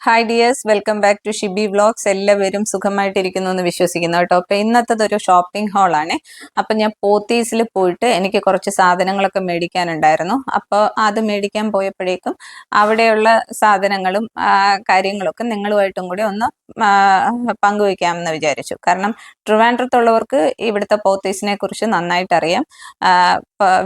Hi dears welcome back to Shibi vlogs എല്ലാവരും സുഖമായിട്ടിരിക്കുന്നു എന്ന് വിശ്വസിക്കുന്നു കേട്ടോ. അപ്പൊ ഇന്നത്തത് ഒരു ഷോപ്പിംഗ് ഹാളാണ് അപ്പൊ ഞാൻ പോത്തീസിൽ പോയിട്ട് എനിക്ക് കുറച്ച് സാധനങ്ങളൊക്കെ മേടിക്കാനുണ്ടായിരുന്നു. അപ്പോൾ അത് മേടിക്കാൻ പോയപ്പോഴേക്കും അവിടെയുള്ള സാധനങ്ങളും കാര്യങ്ങളൊക്കെ നിങ്ങളുമായിട്ടും കൂടി ഒന്ന് പങ്കുവയ്ക്കാമെന്ന് വിചാരിച്ചു. കാരണം ട്രിവാൻഡ്രത്തുള്ളവർക്ക് ഇവിടുത്തെ പോത്തീസിനെ കുറിച്ച് നന്നായിട്ട് അറിയാം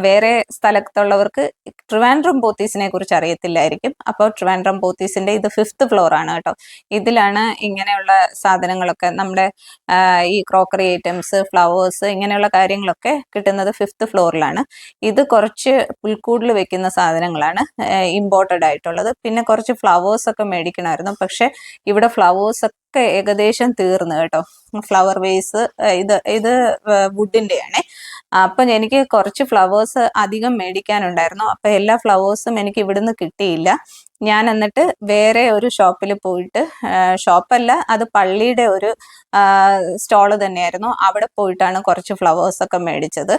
വേറെ സ്ഥലത്തുള്ളവർക്ക് ട്രിവാൻഡ്രം പോത്തീസിനെ കുറിച്ച് അറിയത്തില്ലായിരിക്കും. അപ്പോൾ ട്രിവാൻഡ്രം പോത്തീസിന്റെ ഇത് ഫിഫ്ത്ത് ഫ്ലോർ ആണ് കേട്ടോ. ഇതിലാണ് ഇങ്ങനെയുള്ള സാധനങ്ങളൊക്കെ നമ്മുടെ ഈ ക്രോക്കറി ഐറ്റംസ് ഫ്ലവേഴ്സ് ഇങ്ങനെയുള്ള കാര്യങ്ങളൊക്കെ കിട്ടുന്നത് ഫിഫ്ത്ത് ഫ്ലോറിലാണ്. ഇത് കുറച്ച് പുൽക്കൂടിൽ വെക്കുന്ന സാധനങ്ങളാണ് ഇമ്പോർട്ടഡ് ആയിട്ടുള്ളത് പിന്നെ കുറച്ച് ഫ്ലവേഴ്സ് ഒക്കെ മേടിക്കണമായിരുന്നു. പക്ഷെ ഇവിടെ ഫ്ലവേഴ്സ് ഒക്കെ ഏകദേശം തീർന്നു കേട്ടോ. ഫ്ലവർ വേസ് ഇത് ഇത് വുഡിന്റെ ആണ് അപ്പം എനിക്ക് കുറച്ച് ഫ്ലവേഴ്സ് അധികം മേടിക്കാനുണ്ടായിരുന്നു. അപ്പൊ എല്ലാ ഫ്ലവേഴ്സും എനിക്ക് ഇവിടുന്ന് കിട്ടിയില്ല. ഞാൻ എന്നിട്ട് വേറെ ഒരു ഷോപ്പിൽ പോയിട്ട് ഷോപ്പല്ല അത് പള്ളിയുടെ ഒരു സ്റ്റോൾ തന്നെയായിരുന്നു. അവിടെ പോയിട്ടാണ് കുറച്ച് ഫ്ലവേഴ്സ് ഒക്കെ മേടിച്ചത്.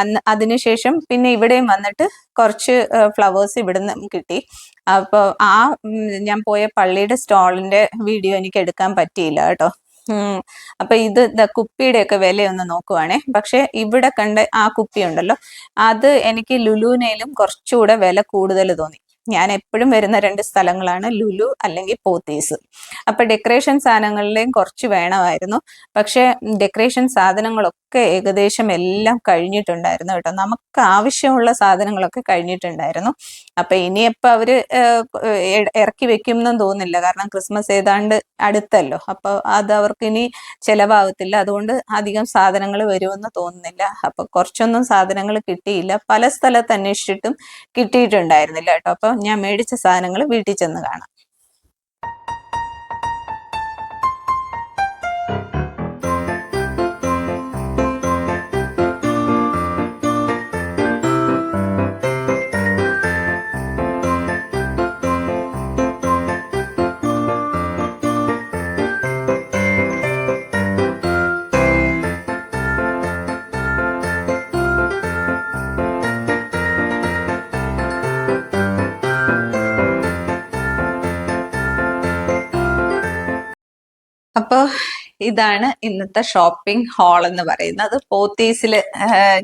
അന്ന് അതിനുശേഷം പിന്നെ ഇവിടെയും വന്നിട്ട് കുറച്ച് ഫ്ലവേഴ്സ് ഇവിടുന്ന് കിട്ടി. അപ്പോൾ ആ ഞാൻ പോയ പള്ളിയുടെ സ്റ്റോളിന്റെ വീഡിയോ എനിക്ക് എടുക്കാൻ പറ്റിയില്ല കേട്ടോ. അപ്പൊ ഇത് കുപ്പിയുടെ ഒക്കെ വിലയൊന്ന് നോക്കുവാണേ. പക്ഷെ ഇവിടെ കണ്ട ആ കുപ്പി ഉണ്ടല്ലോ അത് എനിക്ക് ലുലൂനയിലും കുറച്ചുകൂടെ വില കൂടുതൽ തോന്നി. ഞാൻ എപ്പോഴും വരുന്ന രണ്ട് സ്ഥലങ്ങളാണ് ലുലു അല്ലെങ്കിൽ പോത്തീസ്. അപ്പൊ ഡെക്കറേഷൻ സാധനങ്ങളിലെയും കുറച്ച് വേണമായിരുന്നു. പക്ഷെ ഡെക്കറേഷൻ സാധനങ്ങളൊക്കെ ഏകദേശം എല്ലാം കഴിഞ്ഞിട്ടുണ്ടായിരുന്നു കേട്ടോ. നമുക്ക് ആവശ്യമുള്ള സാധനങ്ങളൊക്കെ കഴിഞ്ഞിട്ടുണ്ടായിരുന്നു. അപ്പൊ ഇനിയിപ്പോ അവർ ഇറക്കി വെക്കും എന്നും തോന്നില്ല കാരണം ക്രിസ്മസ് ഏതാണ്ട് അടുത്തല്ലോ. അപ്പൊ അത് അവർക്ക് ഇനി ചെലവാകത്തില്ല. അതുകൊണ്ട് അധികം സാധനങ്ങൾ വരുമെന്ന് തോന്നുന്നില്ല. അപ്പൊ കുറച്ചൊന്നും സാധനങ്ങൾ കിട്ടിയില്ല. പല സ്ഥലത്ത് അന്വേഷിച്ചിട്ടും കിട്ടിയിട്ടുണ്ടായിരുന്നില്ല കേട്ടോ. അപ്പൊ ഞാൻ മേടിച്ച സാധനങ്ങൾ വീട്ടിൽ ചെന്ന് കാണാം. ഇതാണ് ഇന്നത്തെ ഷോപ്പിംഗ് ഹാൾ എന്ന് പറയുന്നത്. പോത്തീസിൽ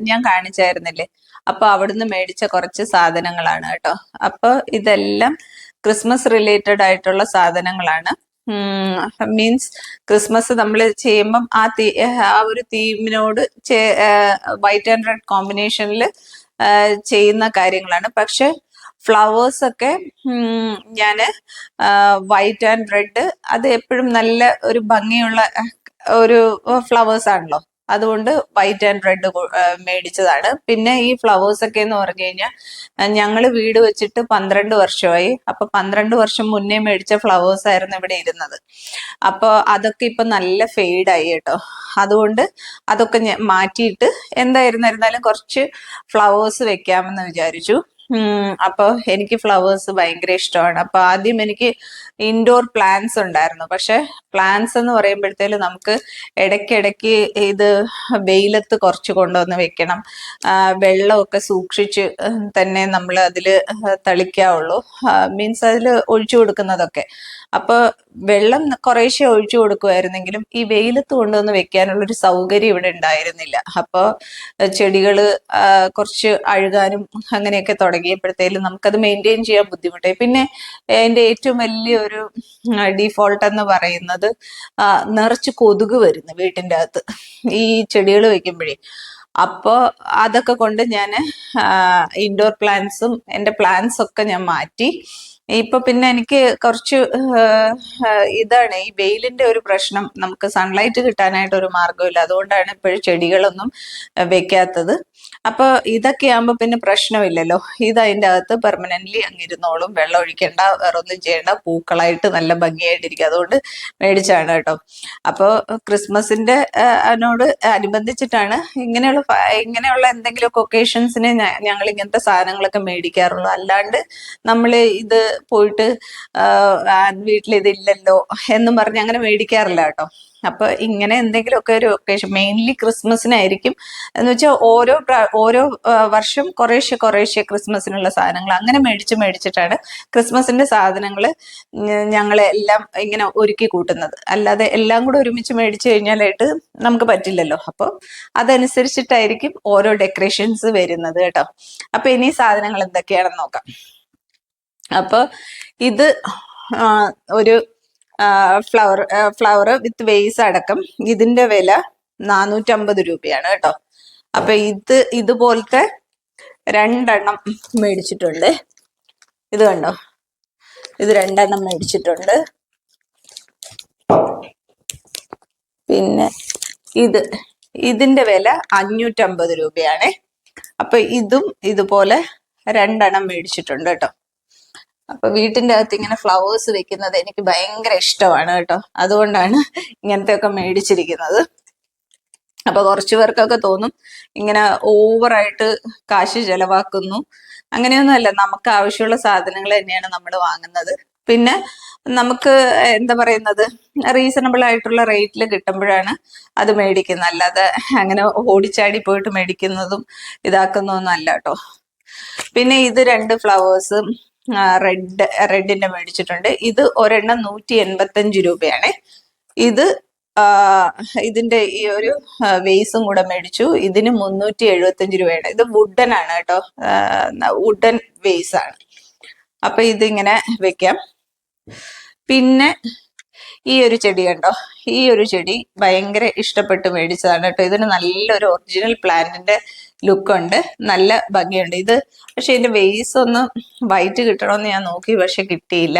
ഞാൻ കാണിച്ചായിരുന്നില്ലേ? അപ്പൊ അവിടുന്ന് മേടിച്ച കുറച്ച് സാധനങ്ങളാണ് കേട്ടോ. അപ്പൊ ഇതെല്ലാം ക്രിസ്മസ് റിലേറ്റഡ് ആയിട്ടുള്ള സാധനങ്ങളാണ്. മീൻസ് ക്രിസ്മസ് നമ്മൾ ചെയ്യുമ്പം ആ തീ ആ ഒരു തീമിനോട് വൈറ്റ് ആൻഡ് റെഡ് കോമ്പിനേഷനിൽ ചെയ്യുന്ന കാര്യങ്ങളാണ്. പക്ഷെ ഫ്ലവേഴ്സ് ഒക്കെ ഞാൻ വൈറ്റ് ആൻഡ് റെഡ് അത് എപ്പോഴും നല്ല ഒരു ഭംഗിയുള്ള ഒരു ഫ്ലവേഴ്സ് ആണല്ലോ. അതുകൊണ്ട് വൈറ്റ് ആൻഡ് റെഡ് മേടിച്ചതാണ്. പിന്നെ ഈ ഫ്ലവേഴ്സ് ഒക്കെ എന്ന് പറഞ്ഞു കഴിഞ്ഞാൽ ഞങ്ങൾ വീട് വെച്ചിട്ട് പന്ത്രണ്ട് വർഷമായി. അപ്പൊ പന്ത്രണ്ട് വർഷം മുന്നേ മേടിച്ച ഫ്ലവേഴ്സ് ആയിരുന്നു ഇവിടെ ഇരുന്നത്. അപ്പോൾ അതൊക്കെ ഇപ്പൊ നല്ല ഫെയ്ഡായി കേട്ടോ. അതുകൊണ്ട് അതൊക്കെ മാറ്റിയിട്ട് എന്തായിരുന്നിരുന്നാലും കുറച്ച് ഫ്ലവേഴ്സ് വെക്കാമെന്ന് വിചാരിച്ചു. അപ്പൊ എനിക്ക് ഫ്ലവേഴ്സ് ഭയങ്കര ഇഷ്ടമാണ്. അപ്പൊ ആദ്യം എനിക്ക് ഇൻഡോർ പ്ലാന്റ്സ് ഉണ്ടായിരുന്നു. പക്ഷെ പ്ലാന്റ്സ് എന്ന് പറയുമ്പോഴത്തേലും നമുക്ക് ഇടയ്ക്കിടയ്ക്ക് ഇത് വെയിലത്ത് കുറച്ച് കൊണ്ടുവന്ന് വെക്കണം. വെള്ളമൊക്കെ സൂക്ഷിച്ച് തന്നെ നമ്മൾ അതിൽ തളിക്കാവുള്ളൂ. മീൻസ് അതിൽ ഒഴിച്ചു കൊടുക്കുന്നതൊക്കെ. അപ്പൊ വെള്ളം കുറേശ്ശെ ഒഴിച്ചു കൊടുക്കുമായിരുന്നെങ്കിലും ഈ വെയിലത്ത് കൊണ്ടുവന്ന് വെക്കാനുള്ള ഒരു സൗകര്യം ഇവിടെ ഉണ്ടായിരുന്നില്ല. അപ്പോൾ ചെടികൾ കുറച്ച് അഴുകാനും അങ്ങനെയൊക്കെ തുടങ്ങിയപ്പോഴത്തേലും നമുക്കത് മെയിന്റെയിൻ ചെയ്യാൻ ബുദ്ധിമുട്ടായി. പിന്നെ അതിന്റെ ഏറ്റവും വലിയ ഒരു ഡീഫോൾട്ട് എന്ന് പറയുന്നത് നിറച്ച് കൊതുക് വരുന്നു വീട്ടിന്റെ അകത്ത്. ഈ ചെടികൾ വെക്കുമ്പോഴേ. അപ്പോൾ അതൊക്കെ കൊണ്ട് ഞാൻ ഇൻഡോർ പ്ലാന്റ്സും എന്റെ പ്ലാന്റ്സ് ഒക്കെ ഞാൻ മാറ്റി. ഇപ്പൊ പിന്നെ എനിക്ക് കുറച്ച് ഇതാണ്. ഈ വെയിലിന്റെ ഒരു പ്രശ്നം നമുക്ക് സൺലൈറ്റ് കിട്ടാനായിട്ട് ഒരു മാർഗമില്ല. അതുകൊണ്ടാണ് ഇപ്പോഴും ചെടികളൊന്നും വെക്കാത്തത്. അപ്പൊ ഇതൊക്കെ ആകുമ്പോ പിന്നെ പ്രശ്നമില്ലല്ലോ. ഇത് അതിന്റെ അകത്ത് പെർമനന്റ്ലി അങ്ങിരുന്നോളും. വെള്ളം ഒഴിക്കേണ്ട വേറെ ഒന്നും ചെയ്യേണ്ട. പൂക്കളായിട്ട് നല്ല ഭംഗിയായിട്ടിരിക്കും. അതുകൊണ്ട് മേടിച്ചാണ് കേട്ടോ. അപ്പോൾ ക്രിസ്മസിന്റെ അതിനോട് അനുബന്ധിച്ചിട്ടാണ് ഇങ്ങനെയുള്ള ഇങ്ങനെയുള്ള എന്തെങ്കിലും ഒക്കെ ഒക്കേഷൻസിന് ഞങ്ങൾ ഇങ്ങനത്തെ സാധനങ്ങളൊക്കെ മേടിക്കാറുള്ളൂ. അല്ലാണ്ട് നമ്മൾ ഇത് പോയിട്ട് വീട്ടിൽ ഇതില്ലല്ലോ എന്നും പറഞ്ഞ് അങ്ങനെ മേടിക്കാറില്ല കേട്ടോ. അപ്പൊ ഇങ്ങനെ എന്തെങ്കിലുമൊക്കെ ഒരു ഒക്കേഷൻ മെയിൻലി ക്രിസ്മസിനായിരിക്കും. എന്ന് വെച്ചാൽ ഓരോ ഓരോ വർഷം കുറേശ്ശെ കുറേശ്ശെ ക്രിസ്മസിനുള്ള സാധനങ്ങൾ അങ്ങനെ മേടിച്ച് മേടിച്ചിട്ടാണ് ക്രിസ്മസിന്റെ സാധനങ്ങൾ ഞങ്ങൾ എല്ലാം ഇങ്ങനെ ഒരുക്കി കൂട്ടുന്നത്. അല്ലാതെ എല്ലാം കൂടെ ഒരുമിച്ച് മേടിച്ചു കഴിഞ്ഞാലായിട്ട് നമുക്ക് പറ്റില്ലല്ലോ. അപ്പോൾ അതനുസരിച്ചിട്ടായിരിക്കും ഓരോ ഡെക്കറേഷൻസ് വരുന്നത് കേട്ടോ. അപ്പൊ ഇനി സാധനങ്ങൾ എന്തൊക്കെയാണെന്ന് നോക്കാം. അപ്പൊ ഇത് ഒരു ഫ്ലവർ ഫ്ലവർ വിത്ത് വേസ് അടക്കം ഇതിന്റെ വില നാനൂറ്റമ്പത് രൂപയാണ് കേട്ടോ. അപ്പൊ ഇത് ഇതുപോലത്തെ രണ്ടെണ്ണം മേടിച്ചിട്ടുണ്ട്. ഇത് കണ്ടോ? ഇത് രണ്ടെണ്ണം മേടിച്ചിട്ടുണ്ട്. പിന്നെ ഇത് ഇതിന്റെ വില അഞ്ഞൂറ്റമ്പത് രൂപയാണ്. അപ്പൊ ഇതും ഇതുപോലെ രണ്ടെണ്ണം മേടിച്ചിട്ടുണ്ട് കേട്ടോ. അപ്പൊ വീട്ടിന്റെ അകത്ത് ഇങ്ങനെ ഫ്ലവേഴ്സ് വെക്കുന്നത് എനിക്ക് ഭയങ്കര ഇഷ്ടമാണ് കേട്ടോ. അതുകൊണ്ടാണ് ഇങ്ങനത്തെ ഒക്കെ മേടിച്ചിരിക്കുന്നത്. അപ്പൊ കുറച്ചു പേർക്കൊക്കെ തോന്നും ഇങ്ങനെ ഓവറായിട്ട് കാശ് ചെലവാക്കുന്നു. അങ്ങനെയൊന്നും അല്ല നമുക്ക് ആവശ്യമുള്ള സാധനങ്ങൾ തന്നെയാണ് നമ്മൾ വാങ്ങുന്നത്. പിന്നെ നമുക്ക് എന്താ പറയുന്നത് റീസണബിൾ ആയിട്ടുള്ള റേറ്റിൽ കിട്ടുമ്പോഴാണ് അത് മേടിക്കുന്നത്. അല്ലാതെ അങ്ങനെ ഓടിച്ചാടി പോയിട്ട് മേടിക്കുന്നതും ഇതാക്കുന്നതൊന്നും അല്ല കേട്ടോ. പിന്നെ ഇത് രണ്ട് ഫ്ലവേഴ്സ് റെഡ് റെഡിന്റെ മേടിച്ചിട്ടുണ്ട്. ഇത് ഒരെണ്ണം നൂറ്റി എൺപത്തഞ്ച് രൂപയാണ്. ഇത് ഇതിന്റെ ഈ ഒരു വേസും കൂടെ മേടിച്ചു. ഇതിന് മുന്നൂറ്റി എഴുപത്തഞ്ച് രൂപയാണ്. ഇത് വുഡൻ ആണ് കേട്ടോ. വുഡൻ വേസ് ആണ്. അപ്പൊ ഇതിങ്ങനെ വെക്കാം. പിന്നെ ഈ ഒരു ചെടി കണ്ടോ? ഈ ഒരു ചെടി ഭയങ്കര ഇഷ്ടപ്പെട്ട് മേടിച്ചതാണ് കേട്ടോ. ഇതിന് നല്ലൊരു ഒറിജിനൽ പ്ലാന്റിന്റെ ലുക്ക് ഉണ്ട്. നല്ല ഭംഗിയുണ്ട്. ഇത് പക്ഷെ ഇതിന്റെ വേസ് ഒന്ന് വൈറ്റ് കിട്ടണമെന്ന് ഞാൻ നോക്കി. പക്ഷെ കിട്ടിയില്ല.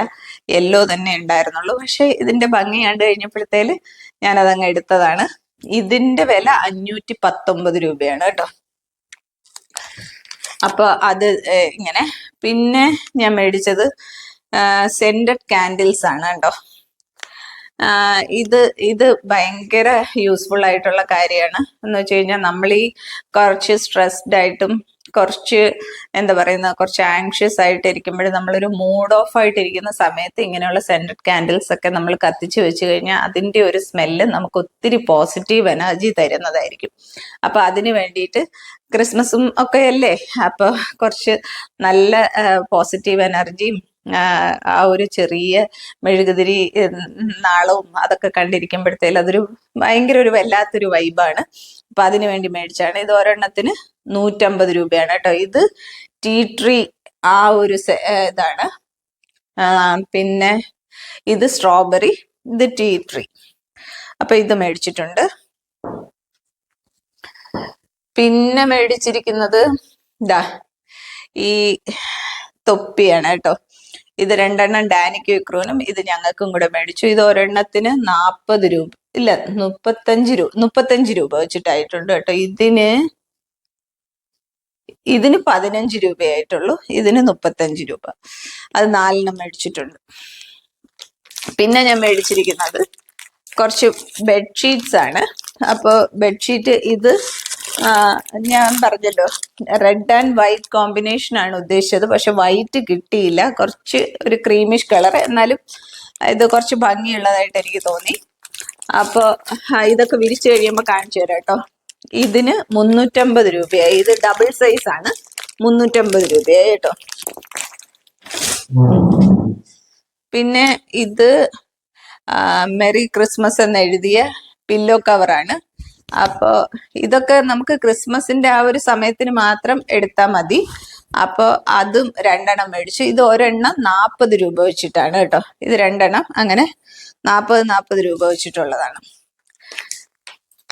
യെല്ലോ തന്നെ ഉണ്ടായിരുന്നുള്ളൂ. പക്ഷെ ഇതിന്റെ ഭംഗി കണ്ടു കഴിഞ്ഞപ്പോഴത്തേൽ ഞാൻ അതങ്ങ് എടുത്തതാണ്. ഇതിന്റെ വില അഞ്ഞൂറ്റി പത്തൊമ്പത് രൂപയാണ് കേട്ടോ. അപ്പൊ അത് ഇങ്ങനെ. പിന്നെ ഞാൻ മേടിച്ചത് സെന്റഡ് കാൻഡിൽസ് ആണ് കേട്ടോ. ഇത് ഇത് ഭയങ്കര യൂസ്ഫുൾ ആയിട്ടുള്ള കാര്യമാണ്. എന്ന് വെച്ച് കഴിഞ്ഞാൽ നമ്മൾ ഈ കുറച്ച് സ്ട്രെസ്ഡ് ആയിട്ടും കുറച്ച് എന്താ പറയുന്ന കുറച്ച് ആങ്ഷ്യസ് ആയിട്ട് ഇരിക്കുമ്പോൾ നമ്മളൊരു മൂഡ് ഓഫ് ആയിട്ടിരിക്കുന്ന സമയത്ത് ഇങ്ങനെയുള്ള സെന്റഡ് കാൻഡിൽസ് ഒക്കെ നമ്മൾ കത്തിച്ച് വെച്ച് കഴിഞ്ഞാൽ അതിന്റെ ഒരു സ്മെല്ല് നമുക്ക് ഒത്തിരി പോസിറ്റീവ് എനർജി തരുന്നതായിരിക്കും. അപ്പൊ അതിന് വേണ്ടിയിട്ട് ക്രിസ്മസും ഒക്കെ അല്ലേ? അപ്പോൾ കുറച്ച് നല്ല പോസിറ്റീവ് എനർജിയും ആ ഒരു ചെറിയ മെഴുകുതിരി നാളവും അതൊക്കെ കണ്ടിരിക്കുമ്പോഴത്തേൽ അതൊരു ഭയങ്കര ഒരു വല്ലാത്തൊരു വൈബാണ് അപ്പൊ അതിനു വേണ്ടി മേടിച്ചാണ് ഇത് ഒരെണ്ണത്തിന് നൂറ്റമ്പത് രൂപയാണ് കേട്ടോ. ഇത് ടീ ട്രീ ആ ഒരു ഇതാണ്. പിന്നെ ഇത് സ്ട്രോബെറി ഇത് ടീ ട്രീ. അപ്പൊ ഇത് മേടിച്ചിട്ടുണ്ട്. പിന്നെ മേടിച്ചിരിക്കുന്നത് ഇതാ ഈ തൊപ്പിയാണ് കേട്ടോ. ഇത് രണ്ടെണ്ണം ഡാനിക്ക് വിക്രൂനും ഇത് ഞങ്ങൾക്കും കൂടെ മേടിച്ചു. ഇത് ഒരെണ്ണത്തിന് നാപ്പത് രൂപ. ഇല്ല മുപ്പത്തഞ്ച് രൂപ മുപ്പത്തഞ്ച് രൂപ വെച്ചിട്ടായിട്ടുണ്ട് കേട്ടോ. ഇതിന് ഇതിന് പതിനഞ്ച് രൂപയായിട്ടുള്ളൂ. ഇതിന് മുപ്പത്തഞ്ച് രൂപ. അത് നാലെണ്ണം മേടിച്ചിട്ടുണ്ട്. പിന്നെ ഞാൻ മേടിച്ചിരിക്കുന്നത് കുറച്ച് ബെഡ്ഷീറ്റ്സ് ആണ് അപ്പോൾ ബെഡ്ഷീറ്റ് ഇത് ഞാൻ പറഞ്ഞല്ലോ റെഡ് ആൻഡ് വൈറ്റ് കോമ്പിനേഷൻ ആണ് ഉദ്ദേശിച്ചത്. പക്ഷെ വൈറ്റ് കിട്ടിയില്ല. കുറച്ച് ഒരു ക്രീമിഷ് കളർ എന്നാലും ഇത് കുറച്ച് ഭംഗിയുള്ളതായിട്ട് എനിക്ക് തോന്നി. അപ്പോൾ ഇതൊക്കെ വിരിച്ചു കഴിയുമ്പോൾ കാണിച്ചു തരാം കേട്ടോ. ഇതിന് മുന്നൂറ്റമ്പത് രൂപയായി. ഇത് ഡബിൾ സൈസ് ആണ്. മുന്നൂറ്റമ്പത് രൂപയായി കേട്ടോ. പിന്നെ ഇത് മെറി ക്രിസ്മസ് എന്ന് എഴുതിയ പില്ലോ കവറാണ് അപ്പോൾ ഇതൊക്കെ നമുക്ക് ക്രിസ്മസിന്റെ ആ ഒരു സമയത്തിന് മാത്രം എടുത്താൽ മതി. അപ്പോ അതും രണ്ടെണ്ണം മേടിച്ചു. ഇത് ഒരെണ്ണം നാൽപ്പത് രൂപ വെച്ചിട്ടാണ് കേട്ടോ. ഇത് രണ്ടെണ്ണം അങ്ങനെ നാൽപ്പത് നാൽപ്പത് രൂപ വെച്ചിട്ടുള്ളതാണ്.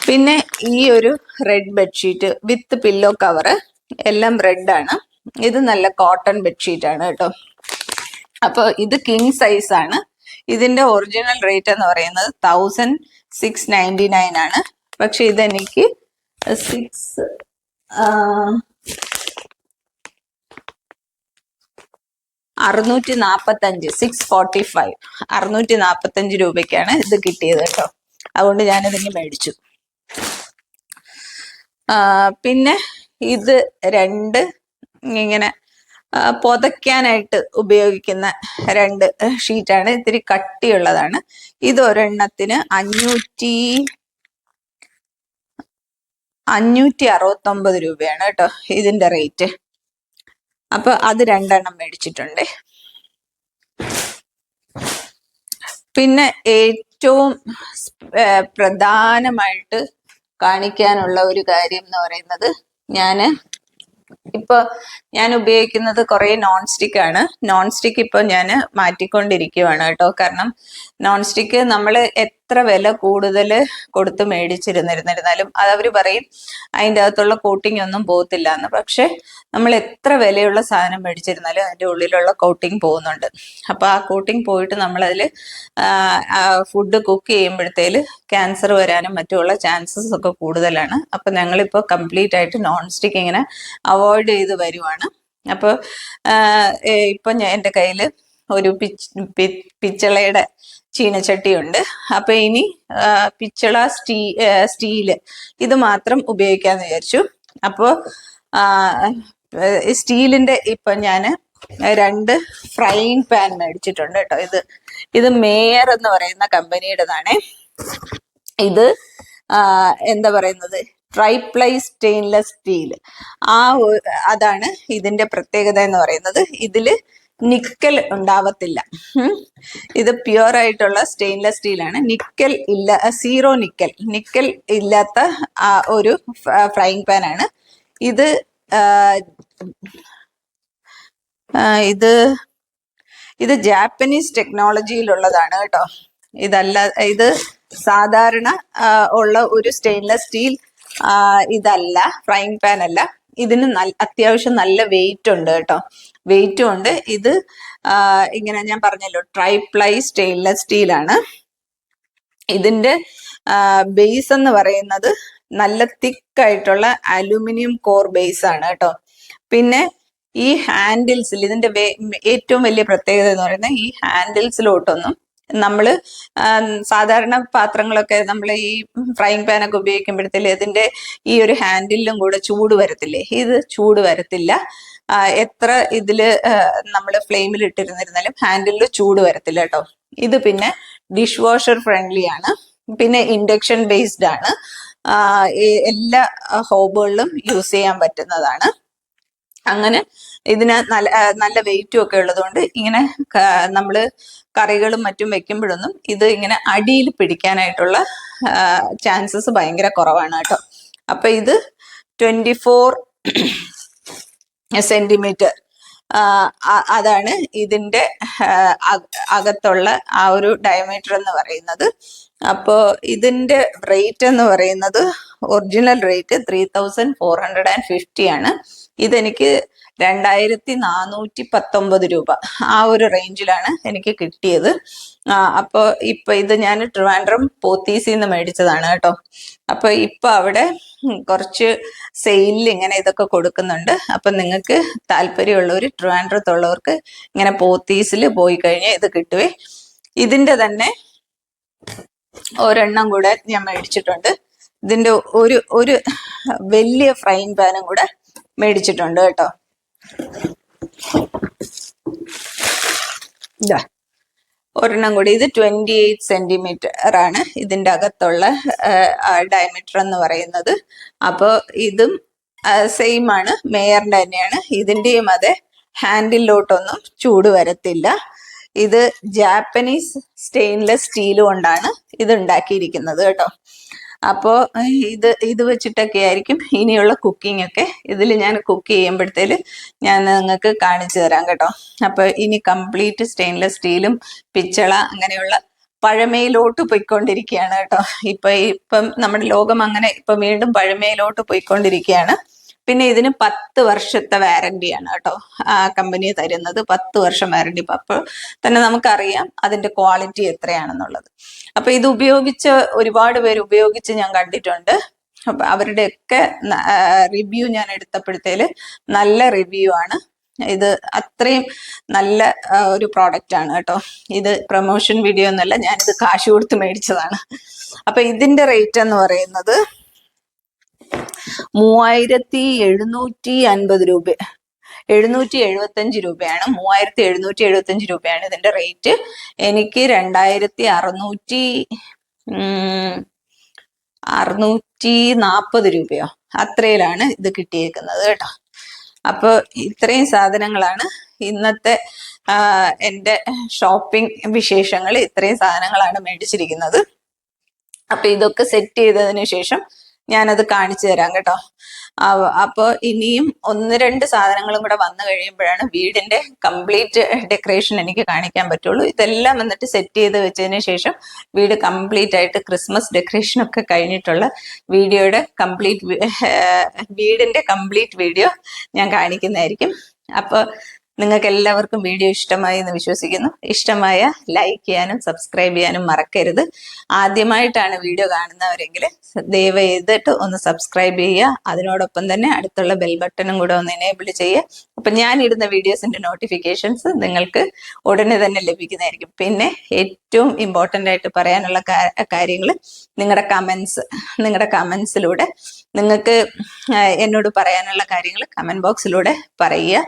പിന്നെ ഈ ഒരു red bedsheet with pillow cover എല്ലാം റെഡ് ആണ്. ഇത് നല്ല കോട്ടൺ ബെഡ്ഷീറ്റ് ആണ് കേട്ടോ. അപ്പോൾ ഇത് കിങ് സൈസ് ആണ്. ഇതിന്റെ ഒറിജിനൽ റേറ്റ് എന്ന് പറയുന്നത് തൗസൻഡ് സിക്സ് നയന്റി നയൻ ആണ്. പക്ഷെ ഇതെനിക്ക് സിക്സ് അറുന്നൂറ്റി നാപ്പത്തഞ്ച് സിക്സ് ഫോർട്ടി ഫൈവ് അറുന്നൂറ്റി നാപ്പത്തഞ്ച് രൂപയ്ക്കാണ് ഇത് കിട്ടിയത് കേട്ടോ. അതുകൊണ്ട് ഞാനിതിന് മേടിച്ചു. പിന്നെ ഇത് രണ്ട് ഇങ്ങനെ പുതയ്ക്കാനായിട്ട് ഉപയോഗിക്കുന്ന രണ്ട് ഷീറ്റാണ്. ഇത്തിരി കട്ടിയുള്ളതാണ്. ഇത് ഒരെണ്ണത്തിന് അഞ്ഞൂറ്റി അഞ്ഞൂറ്റി അറുപത്തൊമ്പത് രൂപയാണ് കേട്ടോ ഇതിന്റെ റേറ്റ് അപ്പൊ അത് രണ്ടെണ്ണം മേടിച്ചിട്ടുണ്ട്. പിന്നെ ഏറ്റവും പ്രധാനമായിട്ട് കാണിക്കാനുള്ള ഒരു കാര്യം എന്ന് പറയുന്നത് ഞാൻ ഇപ്പൊ ഞാൻ ഉപയോഗിക്കുന്നത് കുറെ നോൺ സ്റ്റിക്ക് ആണ്. നോൺ സ്റ്റിക്ക് ഇപ്പൊ ഞാൻ മാറ്റിക്കൊണ്ടിരിക്കുവാണ് കേട്ടോ. കാരണം നോൺ സ്റ്റിക്ക് നമ്മൾ എത്ര വില കൂടുതൽ കൊടുത്ത് മേടിച്ചിരുന്നിരുന്നിരുന്നാലും അത് അവർ പറയും അതിന്റെ അകത്തുള്ള കോട്ടിംഗ് ഒന്നും പോകത്തില്ല എന്ന് പക്ഷെ നമ്മൾ എത്ര വിലയുള്ള സാധനം മേടിച്ചിരുന്നാലും അതിന്റെ ഉള്ളിലുള്ള കോട്ടിംഗ് പോകുന്നുണ്ട്. അപ്പോൾ ആ കോട്ടിംഗ് പോയിട്ട് നമ്മളതിൽ ഫുഡ് കുക്ക് ചെയ്യുമ്പോഴത്തേൽ ക്യാൻസർ വരാനും മറ്റുമുള്ള ചാൻസസ് ഒക്കെ കൂടുതലാണ്. അപ്പം ഞങ്ങളിപ്പോൾ കംപ്ലീറ്റ് ആയിട്ട് നോൺ സ്റ്റിക്ക് ഇങ്ങനെ അവോയ്ഡ് ചെയ്ത് വരുവാണ്. അപ്പോൾ ഇപ്പൊ ഞാൻ എന്റെ കയ്യിൽ ഒരു പിച്ച് പിച്ചളയുടെ ചീനച്ചട്ടിയുണ്ട്. അപ്പൊ ഇനി പിച്ചള സ്റ്റീ സ്റ്റീൽ ഇത് മാത്രം ഉപയോഗിക്കാന്ന് വിചാരിച്ചു. അപ്പോൾ സ്റ്റീലിന്റെ ഇപ്പൊ ഞാൻ രണ്ട് ഫ്രൈയിങ് പാൻ മേടിച്ചിട്ടുണ്ട് കേട്ടോ. ഇത് ഇത് മേയർ എന്ന് പറയുന്ന കമ്പനിയുടേതാണേ. ഇത് എന്താ പറയുന്നത്? ട്രൈപ്ലൈ സ്റ്റെയിൻലെസ് സ്റ്റീൽ ആ അതാണ് ഇതിന്റെ പ്രത്യേകത എന്ന് പറയുന്നത്. ഇതിൽ നിക്കൽ ഉണ്ടാവത്തില്ല. ഇത് പ്യുവർ ആയിട്ടുള്ള സ്റ്റെയിൻലെസ് സ്റ്റീലാണ് നിക്കൽ ഇല്ല സീറോ നിക്കൽ. നിക്കൽ ഇല്ലാത്ത ഒരു ഫ്രൈങ് പാൻ ആണ്. ഇത് ഇത് ഇത് ജാപ്പനീസ് ടെക്നോളജിയിലുള്ളതാണ് കേട്ടോ. ഇതല്ല ഇത് സാധാരണ ഉള്ള ഒരു സ്റ്റെയിൻലെസ് സ്റ്റീൽ ഇതല്ല ഫ്രൈങ് പാൻ അല്ല. ഇതിന് അത്യാവശ്യം നല്ല വെയിറ്റ് ഉണ്ട് കേട്ടോ. വെയിറ്റും ഉണ്ട്. ഇത് ഇങ്ങനെ ഞാൻ പറഞ്ഞല്ലോ ട്രൈപ്ലൈ സ്റ്റെയിൻലെസ് സ്റ്റീലാണ് ഇതിന്റെ ബേസ് എന്ന് പറയുന്നത് നല്ല തിക്ക് ആയിട്ടുള്ള അലുമിനിയം കോർ ബേസ് ആണ് കേട്ടോ. പിന്നെ ഈ ഹാൻഡിൽസിൽ ഇതിന്റെ ഏറ്റവും വലിയ പ്രത്യേകത എന്ന് പറയുന്നത് ഈ ഹാൻഡിൽസിലോട്ടൊന്നും നമ്മൾ സാധാരണ പാത്രങ്ങളൊക്കെ നമ്മൾ ഈ ഫ്രൈങ് പാൻ ഒക്കെ ഉപയോഗിക്കുമ്പോഴത്തേൽ ഇതിന്റെ ഈ ഒരു ഹാൻഡിലും കൂടെ ചൂട് വരത്തില്ലേ? ഇത് ചൂട് വരത്തില്ല. എത്ര ഇതിൽ നമ്മൾ ഫ്ലെയിമിൽ ഇട്ടിരുന്നിരുന്നാലും ഹാൻഡിലിൽ ചൂട് വരത്തില്ല കേട്ടോ. ഇത് പിന്നെ ഡിഷ് വാഷർ ഫ്രണ്ട്ലി ആണ്. പിന്നെ ഇൻഡക്ഷൻ ബേസ്ഡ് ആണ്. എല്ലാ ഹോബുകളിലും യൂസ് ചെയ്യാൻ പറ്റുന്നതാണ്. അങ്ങനെ ഇതിന് നല്ല നല്ല വെയിറ്റും ഒക്കെ ഉള്ളതുകൊണ്ട് ഇങ്ങനെ നമ്മൾ കറികളും മറ്റും വെക്കുമ്പോഴൊന്നും ഇത് ഇങ്ങനെ അടിയിൽ പിടിക്കാനായിട്ടുള്ള ചാൻസസ് ഭയങ്കര കുറവാണ് കേട്ടോ. അപ്പൊ ഇത് ട്വന്റി ഫോർ സെന്റിമീറ്റർ അതാണ് ഇതിന്റെ അകത്തുള്ള ആ ഒരു ഡയമീറ്റർ എന്ന് പറയുന്നത്. അപ്പോൾ ഇതിന്റെ റേറ്റ് എന്ന് പറയുന്നത് original rate three thousand four hundred and fifty ആണ്. ഇതെനിക്ക് രണ്ടായിരത്തി നാനൂറ്റി പത്തൊമ്പത് രൂപ. ആ ഒരു റേഞ്ചിലാണ് എനിക്ക് കിട്ടിയത്. ആ, അപ്പൊ ഇപ്പൊ ഇത് ഞാൻ ട്രിവാൻഡ്രം പോത്തീസിൽ നിന്ന് മേടിച്ചതാണ് കേട്ടോ. അപ്പൊ ഇപ്പൊ അവിടെ കുറച്ച് സെയിലിൽ ഇങ്ങനെ ഇതൊക്കെ കൊടുക്കുന്നുണ്ട്. അപ്പൊ നിങ്ങൾക്ക് താല്പര്യമുള്ളവർ ട്രിവാൻഡ്രത്തുള്ളവർക്ക് ഇങ്ങനെ പോത്തീസിൽ പോയി കഴിഞ്ഞാൽ ഇത് കിട്ടുവേ. ഇതിന്റെ തന്നെ ഒരെണ്ണം കൂടെ ഞാൻ മേടിച്ചിട്ടുണ്ട്. ഇതിന്റെ ഒരു ഒരു വലിയ ഫ്രൈൻ പാനും കൂടെ മേടിച്ചിട്ടുണ്ട് കേട്ടോ. ഒരെണ്ണം കൂടി. ഇത് ട്വന്റി എയ്റ്റ് സെന്റിമീറ്റർ ആണ്. ഇതിന്റെ അകത്തുള്ള ഡയമീറ്റർ എന്ന് പറയുന്നത്. അപ്പോൾ ഇതും സെയിം ആണ്. മേയറിന്റെ തന്നെയാണ്. ഇതിന്റെയും അതെ ഹാൻഡിലോട്ടൊന്നും ചൂട് വരത്തില്ല. ഇത് ജാപ്പനീസ് സ്റ്റെയിൻലെസ് സ്റ്റീൽ കൊണ്ടാണ് ഇത് ഉണ്ടാക്കിയിരിക്കുന്നത് കേട്ടോ. അപ്പോൾ ഇത് ഇത് വെച്ചിട്ടൊക്കെ ആയിരിക്കും ഇനിയുള്ള കുക്കിംഗ് ഒക്കെ. ഇതിൽ ഞാൻ കുക്ക് ചെയ്യുമ്പോഴത്തേൽ ഞാൻ നിങ്ങൾക്ക് കാണിച്ചു തരാം കേട്ടോ. അപ്പൊ ഇനി കംപ്ലീറ്റ് സ്റ്റെയിൻലെസ് സ്റ്റീലും പിച്ചള അങ്ങനെയുള്ള പഴമയിലോട്ട് പോയിക്കൊണ്ടിരിക്കുകയാണ് കേട്ടോ. ഇപ്പൊ ഇപ്പം നമ്മുടെ ലോകം അങ്ങനെ ഇപ്പൊ വീണ്ടും പഴമയിലോട്ട് പോയിക്കൊണ്ടിരിക്കുകയാണ്. പിന്നെ ഇതിന് പത്ത് വർഷത്തെ വാറന്റിയാണ് കേട്ടോ ആ കമ്പനി തരുന്നത്. പത്ത് വർഷം വാറന്റി. അപ്പോൾ തന്നെ നമുക്കറിയാം അതിന്റെ ക്വാളിറ്റി എത്രയാണെന്നുള്ളത്. അപ്പൊ ഇത് ഉപയോഗിച്ച് ഒരുപാട് പേര് ഉപയോഗിച്ച് ഞാൻ കണ്ടിട്ടുണ്ട്. അപ്പൊ അവരുടെയൊക്കെ റിവ്യൂ ഞാൻ എടുത്തപ്പോഴത്തേൽ നല്ല റിവ്യൂ ആണ്. ഇത് അത്രയും നല്ല ഒരു പ്രോഡക്റ്റ് ആണ് കേട്ടോ. ഇത് പ്രൊമോഷൻ വീഡിയോ എന്നല്ല ഞാനിത് കാശ് കൊടുത്ത് മേടിച്ചതാണ്. അപ്പൊ ഇതിന്റെ റേറ്റ് എന്ന് പറയുന്നത് മൂവായിരത്തി എഴുന്നൂറ്റി അൻപത് രൂപ. എഴുന്നൂറ്റി എഴുപത്തഞ്ച് രൂപയാണ്. മൂവായിരത്തി എഴുന്നൂറ്റി എഴുപത്തഞ്ച് രൂപയാണ് ഇതിന്റെ റേറ്റ്. എനിക്ക് രണ്ടായിരത്തി അറുന്നൂറ്റി അറുന്നൂറ്റി നാൽപ്പത് രൂപയോ അത്രയിലാണ് ഇത് കിട്ടിയേക്കുന്നത് കേട്ടോ. അപ്പോൾ ഇത്രയും സാധനങ്ങളാണ് ഇന്നത്തെ എന്റെ ഷോപ്പിംഗ് വിശേഷങ്ങൾ. ഇത്രയും സാധനങ്ങളാണ് മേടിച്ചിരിക്കുന്നത്. അപ്പൊ ഇതൊക്കെ സെറ്റ് ചെയ്തതിന് ശേഷം ഞാനത് കാണിച്ചു തരാം കേട്ടോ. അപ്പോൾ ഇനിയും ഒന്ന് രണ്ട് സാധനങ്ങളും കൂടെ വന്നു കഴിയുമ്പോഴാണ് വീടിന്റെ കംപ്ലീറ്റ് ഡെക്കറേഷൻ എനിക്ക് കാണിക്കാൻ പറ്റുള്ളൂ. ഇതെല്ലാം വന്നിട്ട് സെറ്റ് ചെയ്ത് വെച്ചതിന് ശേഷം വീട് കംപ്ലീറ്റ് ആയിട്ട് ക്രിസ്മസ് ഡെക്കറേഷൻ ഒക്കെ കഴിഞ്ഞിട്ടുള്ള വീഡിയോയുടെ കംപ്ലീറ്റ് വീടിന്റെ കംപ്ലീറ്റ് വീഡിയോ ഞാൻ കാണിക്കുന്നതായിരിക്കും. അപ്പോൾ നിങ്ങൾക്ക് എല്ലാവർക്കും വീഡിയോ ഇഷ്ടമായി എന്ന് വിശ്വസിക്കുന്നു. ഇഷ്ടമായ ലൈക്ക് ചെയ്യാനും സബ്സ്ക്രൈബ് ചെയ്യാനും മറക്കരുത്. ആദ്യമായിട്ടാണ് വീഡിയോ കാണുന്നവരെങ്കിൽ ദയവ് ചെയ്തിട്ട് ഒന്ന് സബ്സ്ക്രൈബ് ചെയ്യുക. അതിനോടൊപ്പം തന്നെ അടുത്തുള്ള ബെൽ ബട്ടണും കൂടെ ഒന്ന് എനേബിൾ ചെയ്യുക. അപ്പം ഞാൻ ഇടുന്ന വീഡിയോസിന്റെ നോട്ടിഫിക്കേഷൻസ് നിങ്ങൾക്ക് ഉടനെ തന്നെ ലഭിക്കുന്നതായിരിക്കും. പിന്നെ ഏറ്റവും ഇമ്പോർട്ടന്റ് ആയിട്ട് പറയാനുള്ള കാര്യങ്ങൾ നിങ്ങളുടെ കമൻസ് നിങ്ങളുടെ കമൻസിലൂടെ നിങ്ങൾക്ക് എന്നോട് പറയാനുള്ള കാര്യങ്ങൾ കമന്റ് ബോക്സിലൂടെ പറയുക.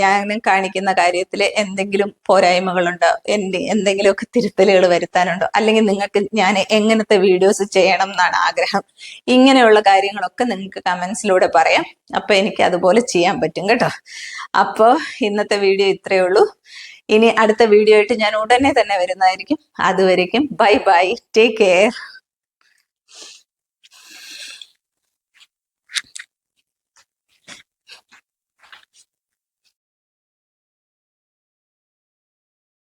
ഞാൻ കാണിക്കുന്ന കാര്യത്തിൽ എന്തെങ്കിലും പോരായ്മകളുണ്ടോ? എന്റെ എന്തെങ്കിലുമൊക്കെ തിരുത്തലുകൾ വരുത്താനുണ്ടോ? അല്ലെങ്കിൽ നിങ്ങൾക്ക് ഞാൻ എങ്ങനത്തെ വീഡിയോസ് ചെയ്യണം എന്നാണ് ആഗ്രഹം. ഇങ്ങനെയുള്ള കാര്യങ്ങളൊക്കെ നിങ്ങൾക്ക് കമൻസിലൂടെ പറയാം. അപ്പൊ എനിക്ക് അതുപോലെ ചെയ്യാൻ പറ്റും കേട്ടോ. അപ്പോൾ ഇന്നത്തെ വീഡിയോ ഇത്രയേ ഉള്ളൂ. ഇനി അടുത്ത വീഡിയോ ആയിട്ട് ഞാൻ ഉടനെ തന്നെ വരുന്നതായിരിക്കും. അതുവരേക്കും ബൈ ബൈ. Take care